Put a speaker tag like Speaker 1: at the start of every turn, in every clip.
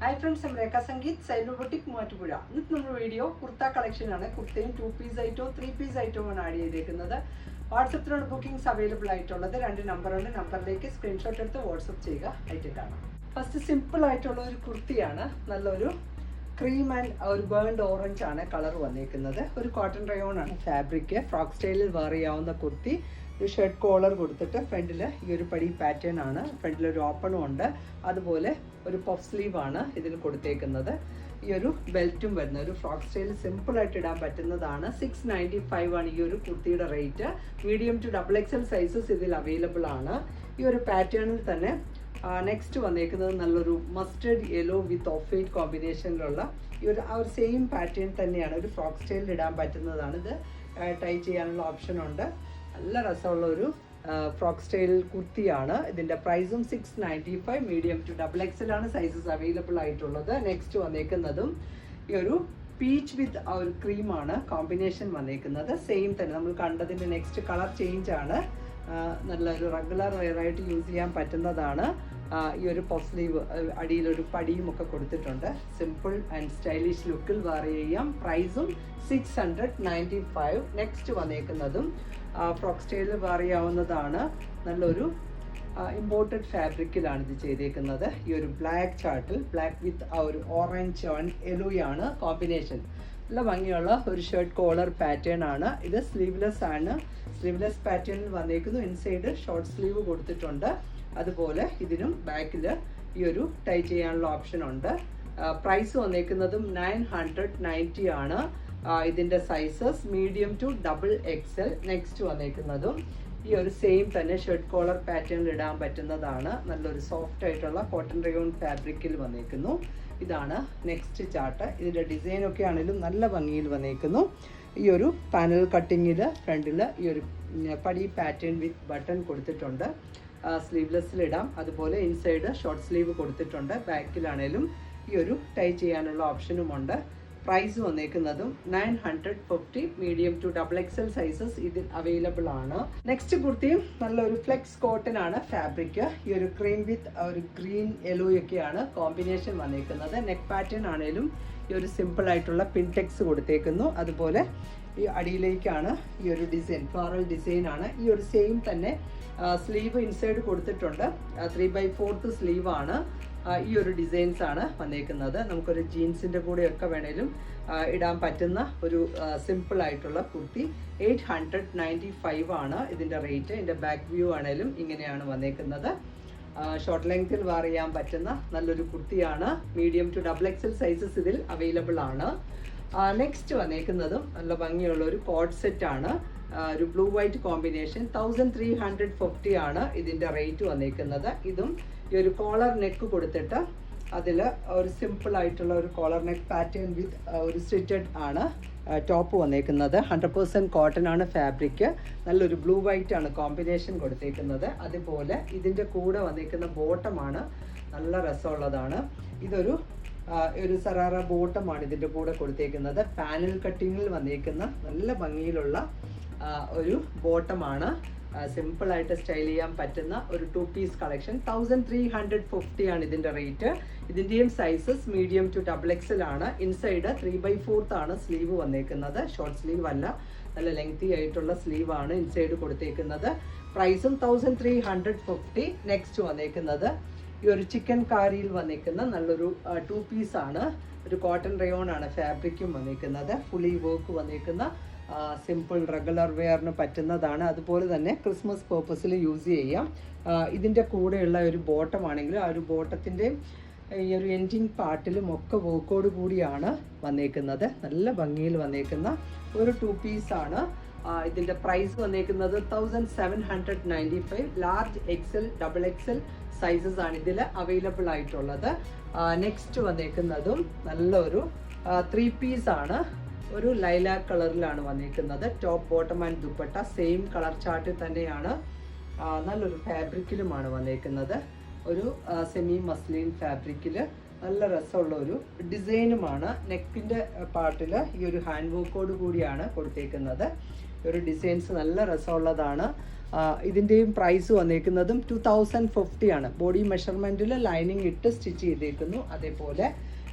Speaker 1: Hi friends ഞാൻ രേഖ സംഗീത് സൈലോബോട്ടിക് boutique Muvattupuzha ഇന്നത്തെ നമ്മുടെ വീഡിയോ കുർത്ത കളക്ഷൻ ആണ്. കുർത്തയും ടു പീസ് ആയിട്ടോ ത്രീ പീസ് ആയിട്ടോ ആണ് ആഡ് ചെയ്തേക്കുന്നത്. വാട്സപ്പിലാണ് ബുക്കിംഗ്സ് അവൈലബിൾ ആയിട്ടുള്ളത്. രണ്ട് നമ്പറുണ്ട് നമ്പറിലേക്ക് സ്ക്രീൻഷോട്ട് എടുത്ത് വാട്സപ്പ് ചെയ്യുക. ഐറ്റം കാണാം ഫസ്റ്റ് സിമ്പിൾ ആയിട്ടുള്ള ഒരു കുർത്തിയാണ്. നല്ലൊരു ക്രീം ആൻഡ് ഒരു ബേൺഡ് ഓറഞ്ച് ആണ് കളർ വന്നിരിക്കുന്നത്. ഒരു കോട്ടൺ റയോൺ ആണ് ഫാബ്രിക്. ഫ്രോക്ക് സ്റ്റൈലിൽ വെയർ ചെയ്യാവുന്ന കുർത്തി. ഒരു ഷർട്ട് കോളർ കൊടുത്തിട്ട് ഫ്രണ്ടിൽ ഈ ഒരു പടി പാറ്റേൺ ആണ്. ഫ്രണ്ടിൽ ഒരു ഓപ്പണും ഉണ്ട്. അതുപോലെ ഒരു പഫ് സ്ലീവ് ആണ് ഇതിൽ കൊടുത്തേക്കുന്നത്. ഈ ഒരു ബെൽറ്റും വരുന്നത് ഒരു ഫ്രോക്ക് സ്റ്റൈൽ സിമ്പിൾ ആയിട്ട് ഇടാൻ പറ്റുന്നതാണ്. സിക്സ് നയന്റി ഫൈവ് ആണ് ഈ ഒരു കുർത്തിയുടെ rate medium to double X L sizes ഇതിൽ അവൈലബിൾ ആണ്. ഈ ഒരു പാറ്റേണിൽ തന്നെ നെക്സ്റ്റ് വന്നേക്കുന്നത് നല്ലൊരു mustard yellow with off white കോമ്പിനേഷനിലുള്ള ഈ ഒരു ആ ഒരു സെയിം പാറ്റേൺ തന്നെയാണ് ഒരു ഫ്രോക്ക് സ്റ്റൈലിൽ ഇടാൻ പറ്റുന്നതാണ്. ഇത് ടൈ ചെയ്യാനുള്ള ഓപ്ഷൻ ഉണ്ട്. നല്ല രസമുള്ള ഒരു ഫ്രോക്ക് സ്റ്റൈൽ കുർത്തിയാണ്. ഇതിന്റെ പ്രൈസും six ninety five medium to double XL ആണ് സൈസസ് അവൈലബിൾ ആയിട്ടുള്ളത്. നെക്സ്റ്റ് വന്നേക്കുന്നതും ഈ ഒരു പീച്ച് വിത്ത് ആ ഒരു ക്രീമാണ് കോമ്പിനേഷൻ വന്നേക്കുന്നത്. സെയിം തന്നെ. നമ്മൾ കണ്ടതിന്റെ നെക്സ്റ്റ് കളർ ചേഞ്ച് ആണ്. ആ, നല്ലൊരു റെഗുലർ വെയർ ആയിട്ട് യൂസ് ചെയ്യാൻ പറ്റുന്നതാണ്. ഈ ഒരു പഫ് സ്ലീവ് അടിയിലൊരു പടിയും ഒക്കെ കൊടുത്തിട്ടുണ്ട്. സിമ്പിൾ ആൻഡ് സ്റ്റൈലിഷ് ലുക്കിൽ വേറെ ചെയ്യാം. പ്രൈസും six hundred ninety five next വന്നേക്കുന്നതും frock സ്റ്റൈലിൽ വേറെ ചെയ്യാവുന്നതാണ്. നല്ലൊരു ഇമ്പോർട്ടഡ് ഫാബ്രിക്കിലാണ് ഇത് ചെയ്തേക്കുന്നത്. ഈ ഒരു ബ്ലാക്ക് ചാർട്ടിൽ ബ്ലാക്ക് വിത്ത് ആ ഒരു ഓറഞ്ച് ആൻഡ് യെല്ലോ ആണ് കോമ്പിനേഷൻ നല്ല ഭംഗിയുള്ള ഒരു ഷർട്ട് കോളർ പാറ്റേൺ ആണ്. ഇത് സ്ലീവ്ലെസ് ആണ്. സ്ലീവ്ലെസ് പാറ്റേണിൽ വന്നേക്കുന്നു. ഇൻസൈഡ് ഷോർട്ട് സ്ലീവ് കൊടുത്തിട്ടുണ്ട്. അതുപോലെ ഇതിനും ബാക്കിൽ ഈ ഒരു ടൈ ചെയ്യാനുള്ള ഓപ്ഷൻ ഉണ്ട്. പ്രൈസ് വന്നേക്കുന്നതും നയൻ ഹൺഡ്രഡ് നയന്റി ആണ്. ഇതിന്റെ sizes medium to double X L next വന്നേക്കുന്നതും. ഈ ഒരു സെയിം തന്നെ ഷർട്ട് കോളർ പാറ്റേണിൽ ഇടാൻ പറ്റുന്നതാണ്. നല്ലൊരു സോഫ്റ്റ് ആയിട്ടുള്ള കോട്ടൺ റയോൺ ഫാബ്രിക്കിൽ വന്നേക്കുന്നു. ഇതാണ് നെക്സ്റ്റ് ചാർട്ട് ഇതിന്റെ ഡിസൈനൊക്കെ ആണെങ്കിലും നല്ല ഭംഗിയിൽ വന്നേക്കുന്നു. ഈ ഒരു പാനൽ കട്ടിങ്ങിൽ ഫ്രണ്ടിൽ ഈ ഒരു പടി പാറ്റേൺ വിത്ത് ബട്ടൺ കൊടുത്തിട്ടുണ്ട്. സ്ലീവ്ലെസ്സിലിടാം അതുപോലെ ഇൻസൈഡ് ഷോർട്ട് സ്ലീവ് കൊടുത്തിട്ടുണ്ട്. ബാക്കിലാണേലും ഈ ഒരു ടൈ ചെയ്യാനുള്ള ഓപ്ഷനുമുണ്ട് price വന്നേക്കുന്നതും nine hundred fifty medium to double XL sizes ഇതിൽ അവൈലബിൾ ആണ്. നെക്സ്റ്റ് കുർത്തിയും നല്ലൊരു ഫ്ലെക്സ് കോട്ടൺ ആണ് ഫാബ്രിക് ഈ ഒരു ക്രീം വിത്ത് ഒരു ഗ്രീൻ യെല്ലോ ഒക്കെയാണ് കോമ്പിനേഷൻ വന്നേക്കുന്നത്. നെക്ക് പാറ്റേൺ ആണെങ്കിലും ഈ ഒരു സിമ്പിൾ ആയിട്ടുള്ള പിൻടെക്സ് കൊടുത്തേക്കുന്നു. അതുപോലെ ഈ അടിയിലേക്കാണ് ഈ ഒരു ഡിസൈൻ ഫ്ലോറൽ ഡിസൈൻ ആണ്. ഈ ഒരു സെയിം തന്നെ സ്ലീവ് ഇൻസൈഡ് കൊടുത്തിട്ടുണ്ട്. ത്രീ ബൈ ഫോർത്ത് സ്ലീവ് ആണ്. ഈ ഒരു ഡിസൈൻസ് ആണ് വന്നേക്കുന്നത്. നമുക്കൊരു ജീൻസിന്റെ കൂടെ ഒക്കെ വേണേലും ഇടാൻ പറ്റുന്ന ഒരു സിമ്പിൾ ആയിട്ടുള്ള kurti. Eight hundred ninety five ആണ് ഇതിന്റെ റേറ്റ് ഇതിന്റെ ബാക്ക് വ്യൂ ആണേലും ഇങ്ങനെയാണ് വന്നേക്കുന്നത്. ഷോർട്ട് ലെങ്ത്തിൽ വാർ ചെയ്യാൻ പറ്റുന്ന നല്ലൊരു കുർത്തിയാണ്. Medium to double XL sizes ഇതിൽ അവൈലബിൾ ആണ്. നെക്സ്റ്റ് വന്നേക്കുന്നതും നല്ല ഭംഗിയുള്ള ഒരു കോഡ് ആണ്. ഒരു blue white combination thousand three hundred fifty ആണ് ഇതിന്റെ റേറ്റ് വന്നേക്കുന്നത്. ഇതും ഈ ഒരു കോളർ നെക്ക് കൊടുത്തിട്ട് അതിൽ ഒരു സിമ്പിൾ ആയിട്ടുള്ള ഒരു കോളർ നെക്ക് പാറ്റേൺ വിത്ത് ഒരു സ്റ്റിറ്റഡ് ആണ് ടോപ്പ് വന്നേക്കുന്നത്. ഹൺഡ്രഡ് പേഴ്സന്റ് കോട്ടൺ ആണ് ഫാബ്രിക് നല്ലൊരു ബ്ലൂ വൈറ്റ് ആണ് കോമ്പിനേഷൻ കൊടുത്തേക്കുന്നത്. അതുപോലെ ഇതിന്റെ കൂടെ വന്നേക്കുന്ന ബോട്ടമാണ് നല്ല രസമുള്ളതാണ്. ഇതൊരു ഒരു സറാറ ബോട്ടമാണ് ഇതിന്റെ കൂടെ കൊടുത്തേക്കുന്നത്. പാനൽ കട്ടിങ്ങിൽ വന്നേക്കുന്ന നല്ല ഭംഗിയിലുള്ള ഒരു ബോട്ടമാണ്. സിമ്പിളായിട്ട് സ്റ്റൈൽ ചെയ്യാൻ പറ്റുന്ന ഒരു two piece collection thousand three hundred fifty ആണ് ഇതിന്റെ rate ഇതിന്റെയും sizes medium to double XL ആണ്. ഇൻസൈഡ് ത്രീ ബൈ ഫോർത്ത് ആണ് സ്ലീവ് വന്നേക്കുന്നത്. ഷോർട്ട് സ്ലീവ് അല്ല. നല്ല ലെങ്തി ആയിട്ടുള്ള സ്ലീവ് ആണ് ഇൻസൈഡ് കൊടുത്തേക്കുന്നത്. പ്രൈസും thousand three hundred fifty next വന്നേക്കുന്നത്. ഈ ഒരു ചിക്കൻ കാരിയിൽ വന്നിരിക്കുന്ന നല്ലൊരു ടു പീസാണ് ഒരു കോട്ടൺ റയോൺ ആണ് ഫാബ്രിക്കും വന്നിരിക്കുന്നത് ഫുള്ളി വർക്ക് വന്നിരിക്കുന്ന സിമ്പിൾ റെഗുലർ വെയറിന് പറ്റുന്നതാണ്. അതുപോലെ തന്നെ ക്രിസ്മസ് പേർപ്പസിൽ യൂസ് ചെയ്യാം. ഇതിന്റെ കൂടെയുള്ള ഒരു ബോട്ടം ആണെങ്കിൽ ആ ഒരു ബോട്ടത്തിന്റെ ഈ ഒരു എൻഡിങ് പാർട്ടിലും ഒക്കെ വർക്കോട് കൂടിയാണ് വന്നേക്കുന്നത്. നല്ല ഭംഗിയിൽ വന്നേക്കുന്ന ഒരു ടു പീസാണ് ഇതിന്റെ പ്രൈസ് വന്നേക്കുന്നത് thousand seven hundred ninety five large XL double XL sizes ആണ് ഇതിൽ അവൈലബിൾ ആയിട്ടുള്ളത്. നെക്സ്റ്റ് വന്നേക്കുന്നതും നല്ലൊരു ത്രീ പീസ് ആണ്. ഒരു ലൈലാക്ക് കളറിലാണ് വന്നിരിക്കുന്നത് top bottom and dupatta. Same colour ചാർട്ടിൽ തന്നെയാണ് നല്ലൊരു ഫാബ്രിക്കിലുമാണ് വന്നേക്കുന്നത്. ഒരു സെമി മസ്ലിൻ ഫാബ്രിക്കിൽ നല്ല രസമുള്ള ഒരു ഡിസൈനുമാണ് നെക്കിന്റെ പാർട്ടിൽ ഈ ഒരു ഹാൻഡ് വർക്കോട് കൂടിയാണ് കൊടുത്തേക്കുന്നത്. ഒരു ഡിസൈൻസ് നല്ല രസമുള്ളതാണ്. ഇതിന്റെയും പ്രൈസ് വന്നിരിക്കുന്നതും ടു തൗസൻഡ് ഫിഫ്റ്റി ആണ്. ബോഡി മെഷർമെന്റിൽ ലൈനിങ് ഇട്ട് സ്റ്റിച്ച് ചെയ്തേക്കുന്നു. അതേപോലെ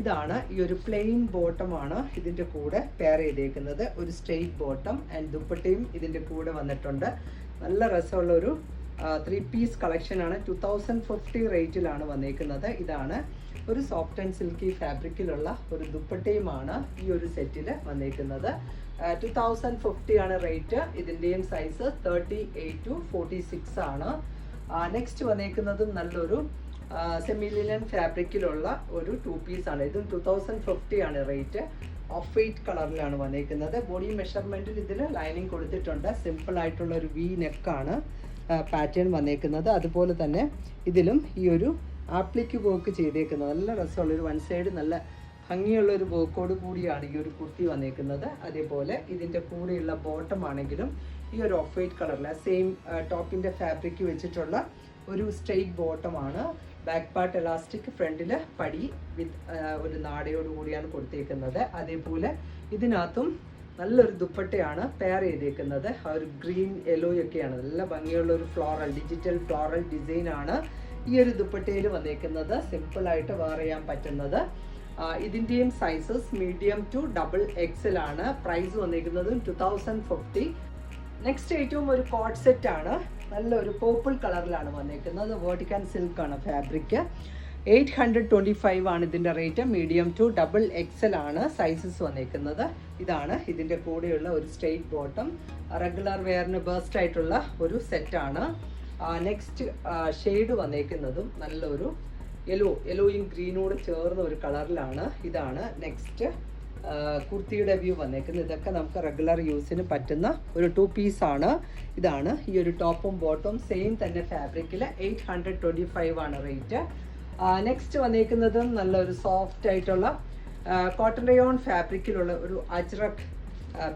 Speaker 1: ഇതാണ് ഈ ഒരു പ്ലെയിൻ ബോട്ടമാണ് ഇതിന്റെ കൂടെ പെയർ ചെയ്തേക്കുന്നത്. ഒരു സ്ട്രെയിറ്റ് ബോട്ടം ആൻഡ് ദുപ്പട്ടയും ഇതിന്റെ കൂടെ വന്നിട്ടുണ്ട്. നല്ല രസമുള്ള ഒരു ത്രീ പീസ് കളക്ഷനാണ് ടു തൗസൻഡ് ഫിഫ്റ്റി റേറ്റിലാണ് വന്നേക്കുന്നത്. ഇതാണ് ഒരു സോഫ്റ്റ് ആൻഡ് സിൽക്കി ഫാബ്രിക്കിലുള്ള ഒരു ദുപ്പട്ടയുമാണ് ഈ ഒരു സെറ്റിൽ വന്നേക്കുന്നത്. ടു തൗസൻഡ് ഫിഫ്റ്റി ആണ് rate ഇതിന്റെയും size thirty eight to forty six ആണ് നെക്സ്റ്റ് വന്നേക്കുന്നതും നല്ലൊരു സെമി ലിനൻ ഫാബ്രിക്കിലുള്ള ഒരു ടു പീസ് ആണ്. ഇതും ടു തൗസൻഡ് ഫിഫ്റ്റി ആണ് റേറ്റ് ഓഫ് വൈറ്റ് കളറിലാണ് വന്നേക്കുന്നത്. ബോഡി മെഷർമെന്റിൽ ഇതിൽ ലൈനിങ് കൊടുത്തിട്ടുണ്ട്. സിമ്പിൾ ആയിട്ടുള്ള ഒരു വി നെക്കാണ് പാറ്റേൺ വന്നേക്കുന്നത്. അതുപോലെ തന്നെ ഇതിലും ഈ ഒരു ആപ്ലിക്ക് വർക്ക് ചെയ്തേക്കുന്നത്. നല്ല രസമുള്ള ഒരു വൺ സൈഡ് നല്ല ഭംഗിയുള്ള ഒരു വർക്കോട് കൂടിയാണ് ഈ ഒരു കുർത്തി വന്നേക്കുന്നത്. അതേപോലെ ഇതിന്റെ കൂടെയുള്ള ബോട്ടം ആണെങ്കിലും ഈ ഒരു ഓഫ് വൈറ്റ് കളറിലെ സെയിം ടോപ്പിന്റെ ഫാബ്രിക് വെച്ചിട്ടുള്ള ഒരു സ്ട്രെയിറ്റ് ബോട്ടമാണ് ബാക്ക് പാർട്ട് എലാസ്റ്റിക് ഫ്രണ്ടിൽ പടി വിത്ത് ഒരു നാടയോട് കൂടിയാണ് കൊടുത്തേക്കുന്നത്. അതേപോലെ ഇതിനകത്തും നല്ലൊരു ദുപ്പട്ടയാണ് പെയർ ചെയ്തേക്കുന്നത്. ആ ഒരു ഗ്രീൻ യെല്ലോ ഒക്കെയാണ്. നല്ല ഭംഗിയുള്ള ഒരു ഫ്ലോറൽ ഡിജിറ്റൽ ഫ്ലോറൽ ഡിസൈൻ ആണ് ഈ ഒരു ദുപ്പട്ടയിൽ വന്നേക്കുന്നത്. സിമ്പിൾ ആയിട്ട് വെയർ ചെയ്യാൻ പറ്റുന്നത്. ഇതിന്റെയും sizes medium to double XL ആണ്. പ്രൈസ് വന്നേക്കുന്നത് ടു തൗസൻഡ് ഫിഫ്റ്റി നെക്സ്റ്റ് ഏറ്റവും ഒരു കോഡ് സെറ്റ് ആണ്. നല്ലൊരു പേർപ്പിൾ കളറിലാണ് വന്നേക്കുന്നത്. വേർട്ടിക്കാൻ സിൽക്ക് ആണ് fabric eight hundred twenty five ആണ് ഇതിന്റെ rate. Medium to double XL ആണ് സൈസസ് വന്നിരിക്കുന്നത് ഇതാണ് ഇതിന്റെ കൂടെയുള്ള ഒരു സ്ട്രെയിറ്റ് ബോട്ടം. റെഗുലർ വെയറിന് ബേസ്റ്റ് ആയിട്ടുള്ള ഒരു സെറ്റാണ് നെക്സ്റ്റ് ഷെയ്ഡ് വന്നേക്കുന്നതും നല്ലൊരു യെല്ലോ യെല്ലോയും ഗ്രീനോട് ചേർന്ന ഒരു കളറിലാണ്. ഇതാണ് നെക്സ്റ്റ് കുർത്തിയുടെ വ്യൂ വന്നേക്കുന്നത്. ഇതൊക്കെ നമുക്ക് റെഗുലർ യൂസിന് പറ്റുന്ന ഒരു ടു പീസ് ആണ്. ഇതാണ് ഈ ഒരു ടോപ്പും ബോട്ടും സെയിം തന്നെ ഫാബ്രിക്കിൽ എയ്റ്റ് ഹൺഡ്രഡ് ട്വന്റി ഫൈവ് ആണ് റേറ്റ്. നെക്സ്റ്റ് വന്നിരിക്കുന്നത് നല്ലൊരു സോഫ്റ്റ് ആയിട്ടുള്ള കോട്ടൺ റയോൺ ഫാബ്രിക്കിലുള്ള ഒരു അജ്രക്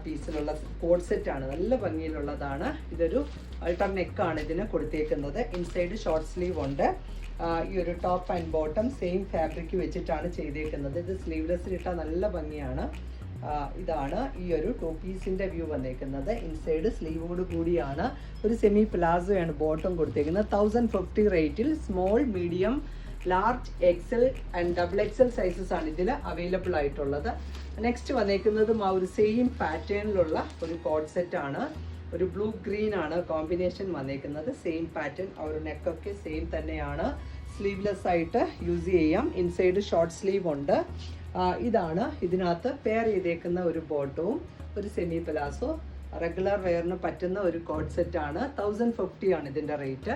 Speaker 1: പീസിലുള്ള കോഡ് ആണ്. നല്ല ഭംഗിയിലുള്ളതാണ്. ഇതൊരു അൾട്ടർ ആണ് ഇതിന് കൊടുത്തേക്കുന്നത്. ഇൻസൈഡ് ഷോർട്ട് സ്ലീവ് ഉണ്ട്. ഈ ഒരു top and bottom same fabric വെച്ചിട്ടാണ് ചെയ്തേക്കുന്നത്. ഇത് സ്ലീവ്ലെസ് ഇട്ടാൽ നല്ല ഭംഗിയാണ്. ഇതാണ് ഈ ഒരു ടു പീസിന്റെ വ്യൂ വന്നേക്കുന്നത്. ഇൻസൈഡ് സ്ലീവോട് കൂടിയാണ്. ഒരു സെമി പ്ലാസോയാണ് ബോട്ടം കൊടുത്തേക്കുന്നത്. തൗസൻഡ് ഫിഫ്റ്റി റേറ്റിൽ small medium large XL and double XL sizes ആണ് ഇതിൽ അവൈലബിൾ ആയിട്ടുള്ളത്. നെക്സ്റ്റ് വന്നേക്കുന്നതും ആ ഒരു സെയിം പാറ്റേണിലുള്ള ഒരു കോഡ് സെറ്റ് ആണ്. ഒരു ബ്ലൂ ഗ്രീൻ ആണ് കോമ്പിനേഷൻ വന്നേക്കുന്നത്. സെയിം പാറ്റേൺ ആ ഒരു നെക്കൊക്കെ സെയിം തന്നെയാണ്. സ്ലീവ്ലെസ് ആയിട്ട് യൂസ് ചെയ്യാം. ഇൻസൈഡ് ഷോർട്ട് സ്ലീവ് ഉണ്ട്. ഇതാണ് ഇതിനകത്ത് പെയർ ചെയ്തേക്കുന്ന ഒരു ബോട്ടവും ഒരു സെമി പലാസോ റെഗുലർ വെയറിന് പറ്റുന്ന ഒരു കോഡ് ആണ്. തൗസൻഡ് ഫിഫ്റ്റി ആണ് ഇതിന്റെ റേറ്റ്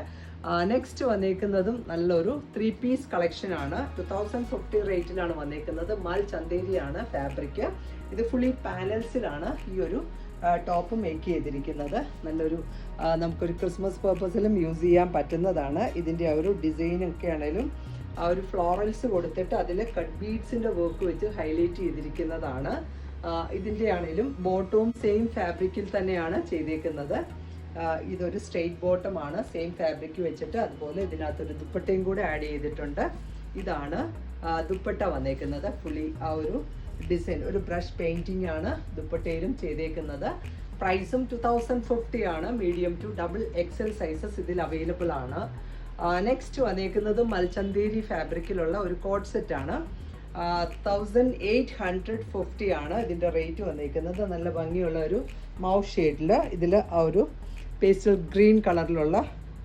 Speaker 1: നെക്സ്റ്റ് വന്നേക്കുന്നതും നല്ലൊരു ത്രീ പീസ് കളക്ഷൻ ആണ്. ടു തൗസൻഡ് ഫിഫ്റ്റി റേറ്റിലാണ് വന്നേക്കുന്നത്. മാൽ ചന്തേരിയാണ് ഫാബ്രിക് ഇത് ഫുള്ളി പാനൽസിലാണ് ഈ ഒരു ടോപ്പ് മേക്ക് ചെയ്തിരിക്കുന്നത്. നല്ലൊരു നമുക്കൊരു ക്രിസ്മസ് പർപ്പസിലും യൂസ് ചെയ്യാൻ പറ്റുന്നതാണ്. ഇതിന്റെ ആ ഒരു ഡിസൈനൊക്കെ ആണെങ്കിലും ആ ഒരു ഫ്ലോറൽസ് കൊടുത്തിട്ട് അതിൽ കട്ട് ബീഡ്സിന്റെ വർക്ക് വെച്ച് ഹൈലൈറ്റ് ചെയ്തിരിക്കുന്നതാണ്. ഇതിന്റെ ആണെങ്കിലും ബോട്ടവും സെയിം ഫാബ്രിക്കിൽ തന്നെയാണ് ചെയ്തേക്കുന്നത്. ഇതൊരു സ്ട്രെയിറ്റ് ബോട്ടം ആണ്. സെയിം ഫാബ്രിക് വെച്ചിട്ട് അതുപോലെ ഇതിനകത്തൊരു ദുപ്പട്ടയും കൂടെ ആഡ് ചെയ്തിട്ടുണ്ട്. ഇതാണ് ദുപ്പട്ട വന്നേക്കുന്നത്. പുളി ആ ഒരു ഡിസൈൻ ഒരു ബ്രഷ് പെയിന്റിംഗ് ആണ് ദുപ്പട്ടയിലും ചെയ്തേക്കുന്നത്. പ്രൈസും ടു തൗസൻഡ് ഫിഫ്റ്റി ആണ്. Medium to double XL sizes ഇതിൽ അവൈലബിൾ ആണ്. നെക്സ്റ്റ് വന്നേക്കുന്നത് മൽച്ചന്തേരി ഫാബ്രിക്കിലുള്ള ഒരു കോട്ട് സെറ്റ് ആണ്. തൗസൻഡ് എയ്റ്റ് ഹൺഡ്രഡ് ഫിഫ്റ്റി ആണ് ഇതിന്റെ റേറ്റ് വന്നിരിക്കുന്നത്. നല്ല ഭംഗിയുള്ള ഒരു മൗസ് ഷെയ്ഡിൽ ഇതിൽ ആ ഒരു പേസ്റ്റൽ ഗ്രീൻ കളറിലുള്ള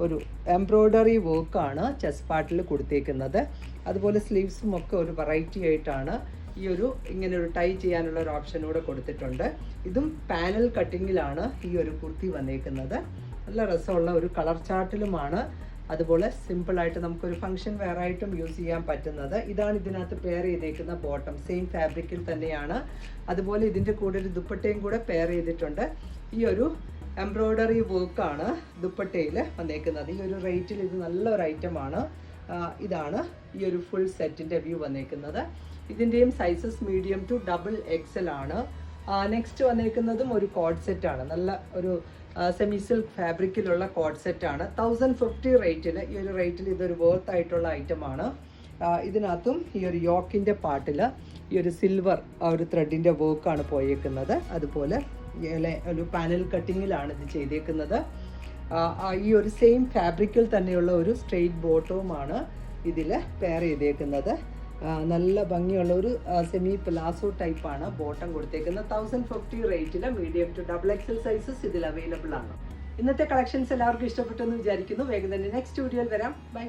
Speaker 1: ഒരു എംബ്രോയ്ഡറി വർക്കാണ് ചെസ് പാട്ടിൽ കൊടുത്തേക്കുന്നത്. അതുപോലെ സ്ലീവ്സും ഒക്കെ ഒരു വെറൈറ്റി ആയിട്ടാണ് ഈ ഒരു ഇങ്ങനെ ഒരു ടൈ ചെയ്യാനുള്ള ഒരു ഓപ്ഷൻ കൂടെ കൊടുത്തിട്ടുണ്ട്. ഇതും പാനൽ കട്ടിങ്ങിലാണ് ഈ ഒരു കുർത്തി വന്നേക്കുന്നത്. നല്ല രസമുള്ള ഒരു കളർ ചാർട്ടിലുമാണ് അതുപോലെ സിമ്പിളായിട്ട് നമുക്കൊരു ഫംഗ്ഷൻ വേറെ ആയിട്ടും യൂസ് ചെയ്യാൻ പറ്റുന്നത്. ഇതാണ് ഇതിനകത്ത് പെയർ ചെയ്തേക്കുന്ന ബോട്ടം സെയിം ഫാബ്രിക്കിൽ തന്നെയാണ്. അതുപോലെ ഇതിന്റെ കൂടെ ഒരു ദുപ്പട്ടയും കൂടെ പെയർ ചെയ്തിട്ടുണ്ട്. ഈ ഒരു എംബ്രോയ്ഡറി വർക്കാണ് ദുപ്പട്ടയിൽ വന്നേക്കുന്നത്. ഈ ഒരു റേറ്റിൽ ഇത് നല്ലൊരു ഐറ്റമാണ് ഇതാണ് ഈ ഒരു ഫുൾ സെറ്റിന്റെ വ്യൂ വന്നേക്കുന്നത്. ഇതിന്റെയും sizes medium to double XL ആണ്. നെക്സ്റ്റ് വന്നേക്കുന്നതും ഒരു കോഡ് സെറ്റാണ് നല്ല ഒരു സെമി സിൽക്ക് ഫാബ്രിക്കിലുള്ള കോഡ് സെറ്റ് ആണ്. തൗസൻഡ് ഫിഫ്റ്റി റേറ്റിൽ ഈ ഒരു റേറ്റിൽ ഇതൊരു വർത്ത് ആയിട്ടുള്ള ഐറ്റം ആണ്. ആ, ഇതിനകത്തും ഈ ഒരു യോക്കിന്റെ പാട്ടിൽ ഈ ഒരു സിൽവർ ആ ഒരു ത്രെഡിന്റെ വർക്കാണ് പോയേക്കുന്നത്. അതുപോലെ ഒരു പാനൽ കട്ടിങ്ങിലാണ് ഇത് ചെയ്തേക്കുന്നത്. ഈ ഒരു സെയിം ഫാബ്രിക്കിൽ തന്നെയുള്ള ഒരു സ്ട്രെയിറ്റ് ബോട്ടവുമാണ് ഇതിൽ പെയർ ചെയ്തേക്കുന്നത്. നല്ല ഭംഗിയുള്ള ഒരു സെമി പ്ലാസോ ടൈപ്പാണ് ബോട്ടം കൊടുത്തേക്കുന്നത്. തൗസൻഡ് ഫിഫ്റ്റി റേറ്റിൽ medium to double XL sizes ഇതിൽ അവൈലബിൾ ആണ്. ഇന്നത്തെ കളക്ഷൻസ് എല്ലാവർക്കും ഇഷ്ടപ്പെട്ടു എന്ന് വിചാരിക്കുന്നു. വേഗം തന്നെ നെക്സ്റ്റ് വീഡിയോയിൽ വരാം. ബൈ